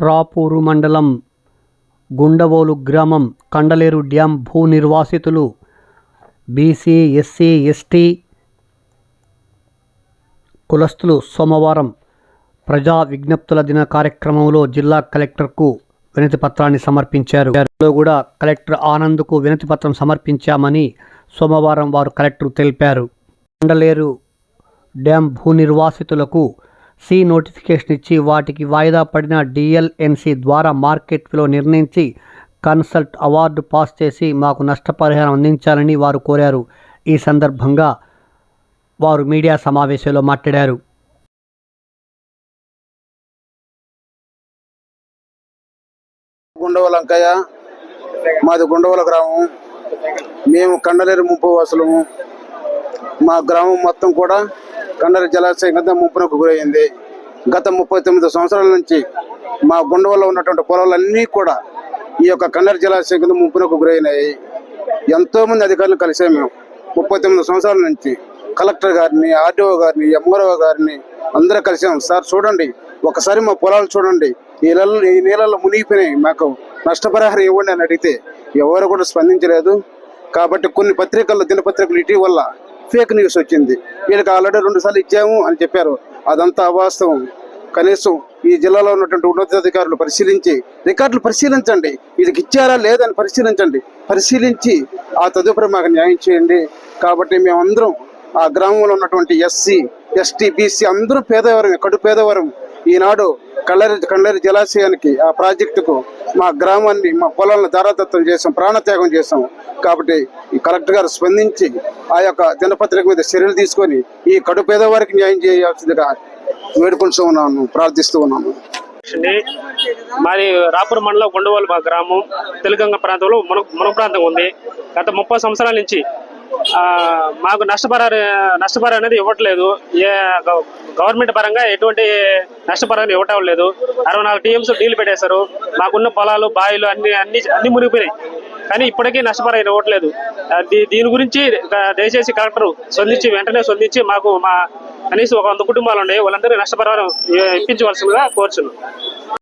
రాపూరు మండలం గుండవోలు గ్రామం కండలేరు డ్యాం భూ నిర్వాసితులు బీసీ ఎస్సీ ఎస్టీ కులస్తులు సోమవారం ప్రజా విజ్ఞప్తుల దిన కార్యక్రమంలో జిల్లా కలెక్టర్కు వినతి పత్రాన్ని సమర్పించారు. కూడా కలెక్టర్ ఆనంద్కు వినతి పత్రం సమర్పించామని సోమవారం వారు కలెక్టర్ తెలిపారు. కండలేరు డ్యాం భూ నిర్వాసితులకు సి నోటిఫికేషన్ ఇచ్చి వాటికి వాయిదా పడిన డిఎల్ఎన్సి ద్వారా మార్కెట్ విలువ నిర్ణయించి కన్సల్ట్ అవార్డు పాస్ చేసి మాకు నష్టపరిహారం అందించాలని వారు కోరారు. ఈ సందర్భంగా వారు మీడియా సమావేశంలో మాట్లాడారు. గుండవల అంకయ్య మాది గుండవల గ్రామం. మేము కండలేరు ముంపు వాసులము. మా గ్రామం మొత్తం కూడా కండర జలాశయం కింద ముంపునకు గురైంది. గత ముప్పై తొమ్మిది సంవత్సరాల నుంచి మా గుండవల్లో ఉన్నటువంటి పొలాలన్నీ కూడా ఈ యొక్క కండర జలాశయం కింద ముంపునకు గురైనాయి. ఎంతో మంది అధికారులు కలిసాం మేము. ముప్పై తొమ్మిది సంవత్సరాల నుంచి కలెక్టర్ గారిని ఆర్డీఓ గారిని ఎంఆర్ఓ గారిని అందరూ కలిసాం. సార్ చూడండి. ఒకసారి మా పొలాలు చూడండి. ఈ నెలలు ఈ నీళ్ళలో మునిగిపోయినాయి. మాకు నష్టపరిహారం ఇవ్వండి అని అడిగితే ఎవరు కూడా స్పందించలేదు. కాబట్టి కొన్ని పత్రికల్లో దినపత్రికలు ఇటీవల ఫేక్ న్యూస్ వచ్చింది. వీళ్ళకి ఆల్రెడీ రెండు సార్లు ఇచ్చాము అని చెప్పారు. అదంతా అవాస్తవం. కనీసం ఈ జిల్లాలో ఉన్నటువంటి ఉన్నతాధికారులు పరిశీలించి రికార్డులు పరిశీలించండి. వీళ్ళకి ఇచ్చారా లేదని పరిశీలించండి. పరిశీలించి ఆ తదుపరి మాకు న్యాయం చేయండి. కాబట్టి మేమందరం ఆ గ్రామంలో ఉన్నటువంటి ఎస్సీ ఎస్టీ బీసీ అందరూ పేదవారం కడు పేదవారం. ఈనాడు కళ్ళరి కళ్ళరి జలాశయానికి ఆ ప్రాజెక్టుకు మా గ్రామాన్ని మా పొలాలను దారాదత్తం చేసాం ప్రాణత్యాగం చేసాం. కాబట్టి ఈ కలెక్టర్ గారు స్పందించి ఆ యొక్క దినపత్రిక మీద చర్యలు తీసుకొని ఈ కడు పేదవారికి న్యాయం చేయాల్సిందిగా వేడుకుంటూ ఉన్నాను ప్రార్థిస్తూ ఉన్నాను. అండి మాది రాపూర్ మండలం గుండవోలు మా గ్రామం తెలుగంగ ప్రాంతంలో మన మునగ ప్రాంతం ఉంది. గత ముప్పై సంవత్సరాల నుంచి మాకు నష్టపరిహారం నష్టపరిహారం అనేది ఇవ్వట్లేదు. ఏ గవర్నమెంట్ పరంగా ఎటువంటి నష్టపరాన్ని ఇవ్వటం లేదు. అరవై నాలుగు టీఎంస్ డీల్ పెట్టేశారు. మాకున్న పొలాలు బావిలు అన్ని అన్ని అన్ని మునిగిపోయినాయి. కానీ ఇప్పటికీ నష్టపరిహారం ఇవ్వట్లేదు. దీ- దీని గురించి దయచేసి కలెక్టర్ స్పందించి వెంటనే స్పందించి మాకు మా కనీసం ఒక వంద కుటుంబాలు ఉన్నాయి వాళ్ళందరినీ నష్టపరిహారం ఇప్పించవలసిందిగా కోరుచున్నాం.